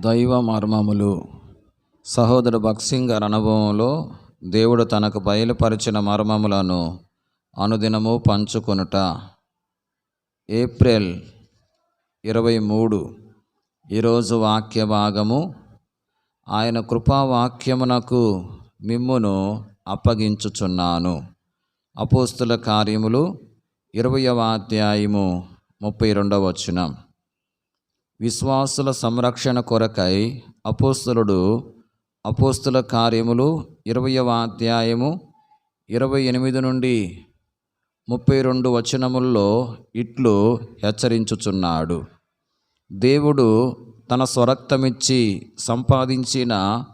దైవ మర్మములు. సహోదరు భక్సింగ్ గారి అనుభవంలో దేవుడు తనకు బయలుపరిచిన మర్మములను అనుదినము పంచుకొనుట. ఏప్రిల్ ఇరవై మూడు ఈరోజు వాక్య భాగము. ఆయన కృపావాక్యమునకు మిమ్మును అప్పగించుచున్నాను. అపోస్తుల కార్యములు ఇరవయవ అధ్యాయము ముప్పై రెండవ వచనం. విశ్వాసుల సంరక్షణ కొరకై అపోస్తులుడు అపోస్తుల కార్యములు ఇరవయవ అధ్యాయము ఇరవై ఎనిమిది నుండి ముప్పై రెండు వచనముల్లో ఇట్లు హెచ్చరించుచున్నాడు. దేవుడు తన స్వరక్తమిచ్చి సంపాదించిన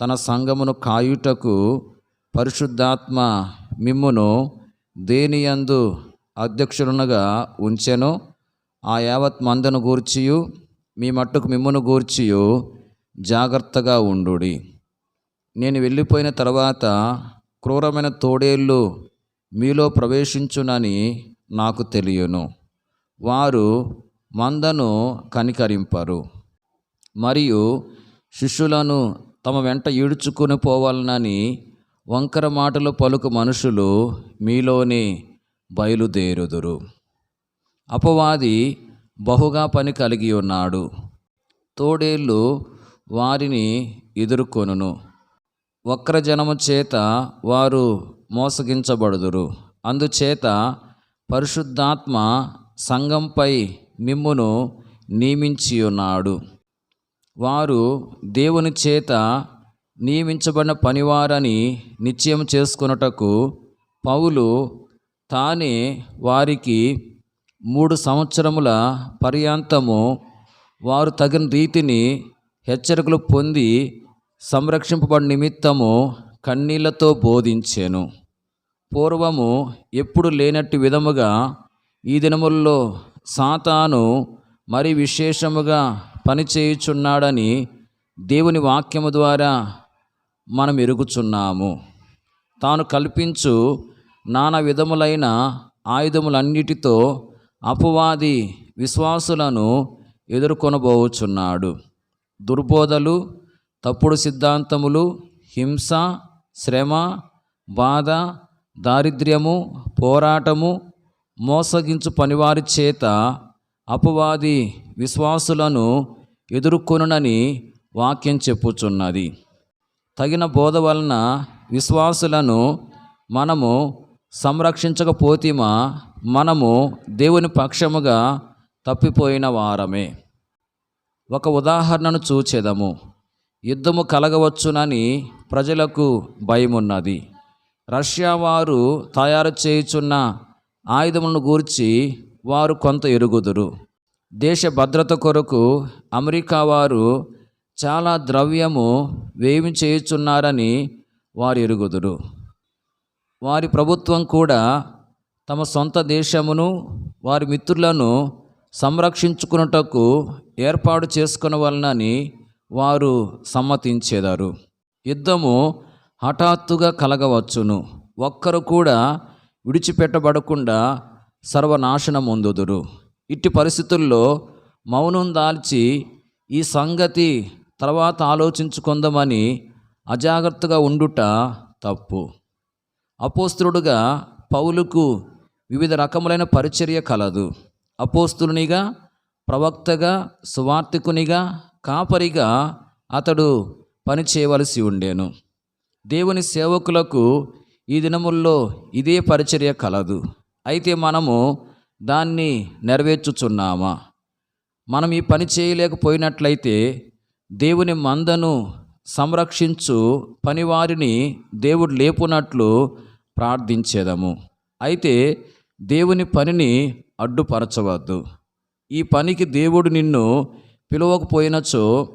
తన సంగమును కాయుటకు పరిశుద్ధాత్మ మిమ్మును దేనియందు అధ్యక్షుడునగా ఉంచెను? ఆ యావత్ మందను గూర్చియు. మీ మట్టుకు మిమ్మను గూర్చియు జాగ్రత్తగా ఉండుడి. నేను వెళ్ళిపోయిన తర్వాత క్రూరమైన తోడేళ్ళు మీలో ప్రవేశించునని నాకు తెలియను. వారు మందను కనికరింపరు. మరియు శిష్యులను తమ వెంట ఈడ్చుకుని పోవాలనని వంకర మాటలు పలుకు మనుషులు మీలోనే బయలుదేరుదురు. అపవాది బహుగా పని కలిగి ఉన్నాడు. తోడేళ్ళు వారిని ఎదుర్కొనును. వక్రజనము చేత వారు మోసగించబడుదురు. అందుచేత పరిశుద్ధాత్మ సంఘంపై మిమ్మును నియమించి ఉన్నాడు వారు దేవుని చేత నియమించబడిన పనివారని నిశ్చయం చేసుకొనుటకు పౌలు తానే వారికి మూడు సంవత్సరముల పర్యాంతము వారు తగిన రీతిని హెచ్చరికలు పొంది సంరక్షింపబడి నిమిత్తము కన్నీళ్ళతో బోధించాను. పూర్వము ఎప్పుడు లేనట్టు విధముగా ఈ దినముల్లో సాతాను మరి విశేషముగా పనిచేయుచున్నాడని దేవుని వాక్యము ద్వారా మనం ఎరుగుచున్నాము. తాను కల్పించు నానా విధములైన ఆయుధములన్నిటితో అపవాది విశ్వాసులను ఎదుర్కొనబోచున్నాడు. దుర్బోధలు తప్పుడు సిద్ధాంతములు హింస శ్రమ బాధ దారిద్ర్యము పోరాటము మోసగించు పనివారి చేత అపవాది విశ్వాసులను ఎదుర్కొనునని వాక్యం చెప్పుచున్నది. తగిన బోధ వలన విశ్వాసులను మనము సంరక్షించకపోతేమా? మనము దేవుని పక్షముగా తప్పిపోయిన వారమే. ఒక ఉదాహరణను చూచేదము. యుద్ధము కలగవచ్చునని ప్రజలకు భయమున్నది. రష్యా వారు తయారు చేయుచున్న ఆయుధములను గూర్చి వారు కొంత ఎరుగుదురు. దేశ భద్రత కొరకు అమెరికా వారు చాలా ద్రవ్యము వేమి చేయుచున్నారని వారు ఎరుగుదురు. వారి ప్రభుత్వం కూడా తమ సొంత దేశమును వారి మిత్రులను సంరక్షించుకున్నటకు ఏర్పాటు చేసుకున్న వలనని వారు సమ్మతించేదారు. యుద్ధము హఠాత్తుగా కలగవచ్చును. ఒక్కరు కూడా విడిచిపెట్టబడకుండా సర్వనాశనం పొందుదురు ఇట్టి పరిస్థితుల్లో మౌనం దాల్చి ఈ సంగతి తర్వాత ఆలోచించుకుందామని అజాగ్రత్తగా ఉండుట తప్పు. అపోస్తుడుగా పౌలుకు వివిధ రకములైన పరిచర్య కలదు. అపోస్తునిగా ప్రవక్తగా సువార్థికునిగా కాపరిగా అతడు పని చేయవలసి ఉండేను. దేవుని సేవకులకు ఈ దినముల్లో ఇదే పరిచర్య కలదు. అయితే మనము దాన్ని నెరవేర్చుచున్నామా? మనం ఈ పని చేయలేకపోయినట్లయితే దేవుని మందను సంరక్షించు పనివారిని దేవుడు లేపునట్లు ప్రార్థించేదము. అయితే దేవుని పనిని అడ్డుపరచవద్దు. ఈ పనికి దేవుడు నిన్ను పిలవకపోయినచో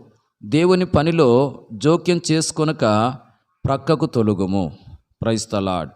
దేవుని పనిలో జోక్యం చేసుకొనక ప్రక్కకు తొలుగుము. ప్రైస్తలాడ్